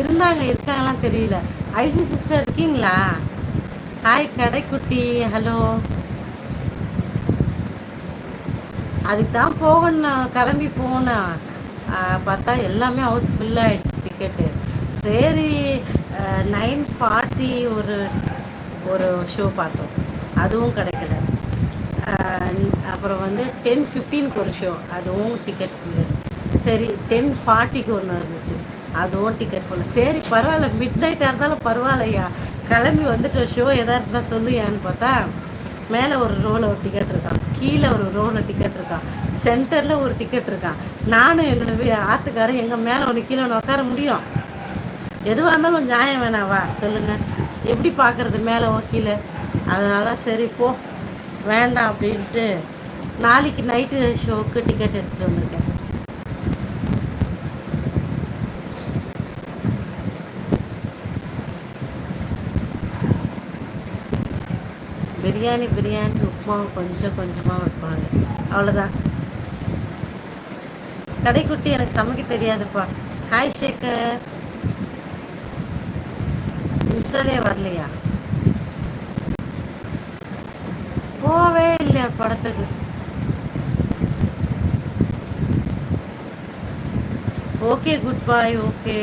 இருந்தாங்க இருக்காங்களாம் தெரியல. ஐசி சிஸ்டர் இருக்கீங்களா? ஹாய் கடைக்குட்டி ஹலோ. அதுக்கு தான் போகணும் கிளம்பி போனேன் பார்த்தா எல்லாமே ஹவுஸ் ஃபுல் ஆகிடுச்சு டிக்கெட்டு சரி நைன் ஃபார்ட்டி ஒரு ஒரு ஷோ பார்த்தோம். அதுவும் கிடைக்கல. அப்புறம் வந்து டென் ஃபிஃப்டீனுக்கு ஒரு ஷோ அதுவும் டிக்கெட் ஃபுல்லு சரி டென் ஃபார்ட்டிக்கு ஒன்று இருந்துச்சு. அதுவும் டிக்கெட் ஃபுல் சரி பரவாயில்ல மிட் நைட்டாக இருந்தாலும் பரவாயில்லையா? கிளம்பி வந்துட்டு ஷோ எதாக இருந்தால் சொல்லுயான்னு பார்த்தா மேலே ஒரு ரோவில் ஒரு டிக்கெட் இருக்கான் கீழே ஒரு ரோவில் டிக்கெட் இருக்கான் சென்டரில் ஒரு டிக்கெட் இருக்கான் நானும் என்னோட ஆற்றுக்காரன் எங்கள் மேலே ஒன்று கீழே ஒன்று உட்கார முடியும். எதுவாக இருந்தாலும் நியாயம் வேணாவா? சொல்லுங்கள் எப்படி பார்க்குறது மேலே கீழே? அதனால் சரி போ. வேண்டாம் அப்படின்ட்டு நாளைக்கு நைட்டு ஷோவுக்கு டிக்கெட் எடுத்துகிட்டு வந்திருக்கேன். பிரியாணி பிரியாணி உப்புமா கொஞ்சம் கொஞ்சமாக வைப்பாங்க. அவ்வளோதான் கடைக்குட்டி எனக்கு சமைக்க தெரியாதுப்பா. ஹாய் ஷேக்கர் இன்ஸ்டாலே வரலையா? போவே இல்லையா படத்துக்கு? ஓகே குட் பாய் ஓகே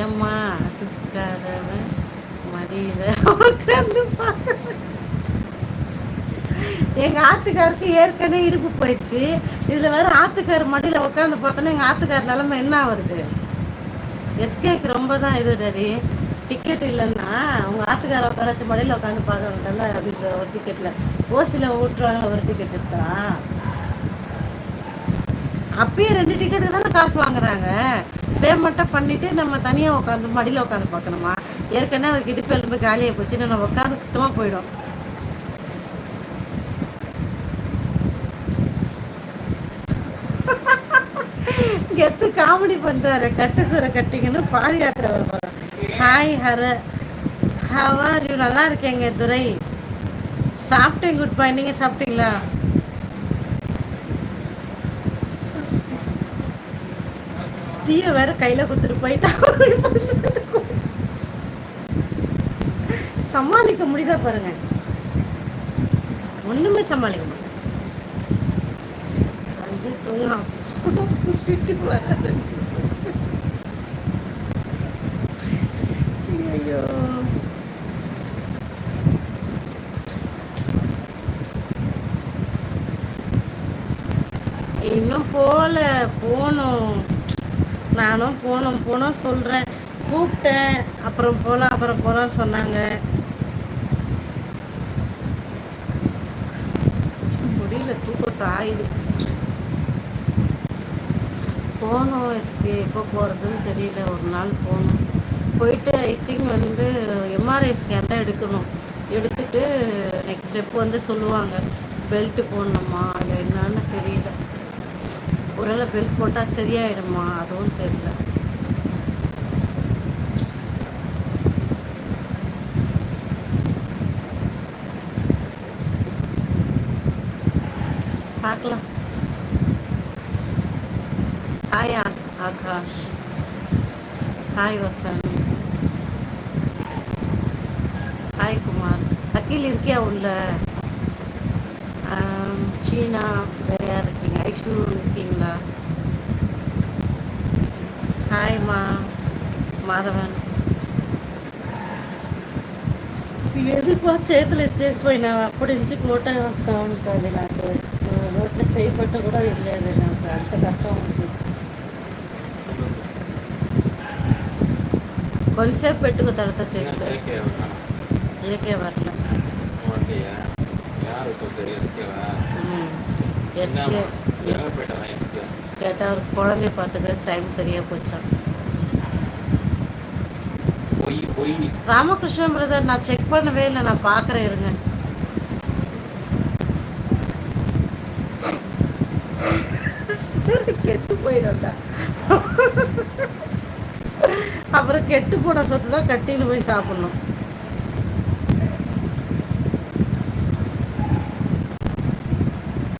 ஏம்மா அதுக்காகவே மடியில உட்காந்து எங்க ஆத்துக்காருக்கு ஏற்கனவே இடுப்பு போயிடுச்சு. இதுல வேறு ஆத்துக்கார் மடியில உட்காந்து பார்த்தோன்னா எங்க ஆத்துக்கார் நிலமை என்ன வருது எஸ்கேக்கு ரொம்ப தான் இது ரெடி டிக்கெட் இல்லைன்னா அவங்க ஆத்துக்கார உட்கார வச்சு மடியில் உட்காந்து பார்க்கறதுல அப்படின்ற ஒரு டிக்கெட்டில் ஓசியில் ஊட்டுறாங்க ஒரு டிக்கெட் எடுத்தா. அப்பயே ரெண்டு டிக்கெட்டு தானே காசு வாங்குறாங்க. பேமெண்ட்டாக பண்ணிட்டு நம்ம தனியாக உட்காந்து மடியில் உட்காந்து பார்க்கணுமா? ஏற்கனவே அவருக்கு இடுப்பு எலும்பு காலியாக போச்சு. நம்ம உட்காந்து சுத்தமாக போயிடும். கெத்து காமெடி பண்றாரு. கட்டு சுர கட்டிங்கன்னு பாத யாத்திரை வர ஹாய் ஹர ஹவார் யூ நல்லா இருக்கேங்க துரை. சாப்பிட்டேன் குட் பாய் நீங்க சாப்பிட்டீங்களா? தீய வேற கையில கொடுத்துட்டு போயிட்டா. சமாளிக்க முடியுதா பாருங்க. ஒண்ணுமே சமாளிக்க முடியும் ஐயோ. இன்னும் போகல போகணும். நானும் போகணும் போனோம் சொல்கிறேன் கூப்பிட்டேன். அப்புறம் போகலாம் அப்புறம் போகலாம் சொன்னாங்க முடியல தூக்கம் சாயுது. போகணும் எஸ்கே எப்போ போகிறதுன்னு தெரியல. ஒரு நாள் போகணும் போயிட்டு ஐ திங்க் வந்து எம்ஆர்ஐ ஸ்கேன் தான் எடுக்கணும். எடுத்துட்டு நெக்ஸ்ட் ஸ்டெப் வந்து சொல்லுவாங்க பெல்ட்டு போடணுமா இல்லை என்னன்னு தெரியல. ஒருவேளை பெல்ட் போட்டால் சரியாயிடுமா அதுவும் தெரியல. பார்க்கலாம் hi Akash hi Vasan hi Kumar Akhil இருக்கியா உள்ள சீனா வேற யார் இருக்கீங்க ஐஷு இருக்கீங்களா ஹாய்மா மாதவன் ఎందుకు చేతులు ఇచ్చేసిపోయినా అప్పటి నుంచి కోట వస్తూ ఉంటుంది నాకు రోడ్లో చేయబట్ట కూడా వెళ్ళలేదు నాకు అంత కష్టం ఉంటుంది కొంతసేపు పెట్టుకు తర్వాత చేస్తే ஜேகே வரல எஸ்கே கேட்டால் அவர் குழந்தைய பார்த்துக்க டைம் சரியாக போச்சான் ராமகிருஷ்ணன் பிரதர் நான் செக் பண்ணவே இல்லை நான் பார்க்குறேன் இருங்க கெட்டு போயிடும்டா அப்புறம் கெட்டு போன சொத்து தான் கட்டியில் போய் சாப்பிடணும்.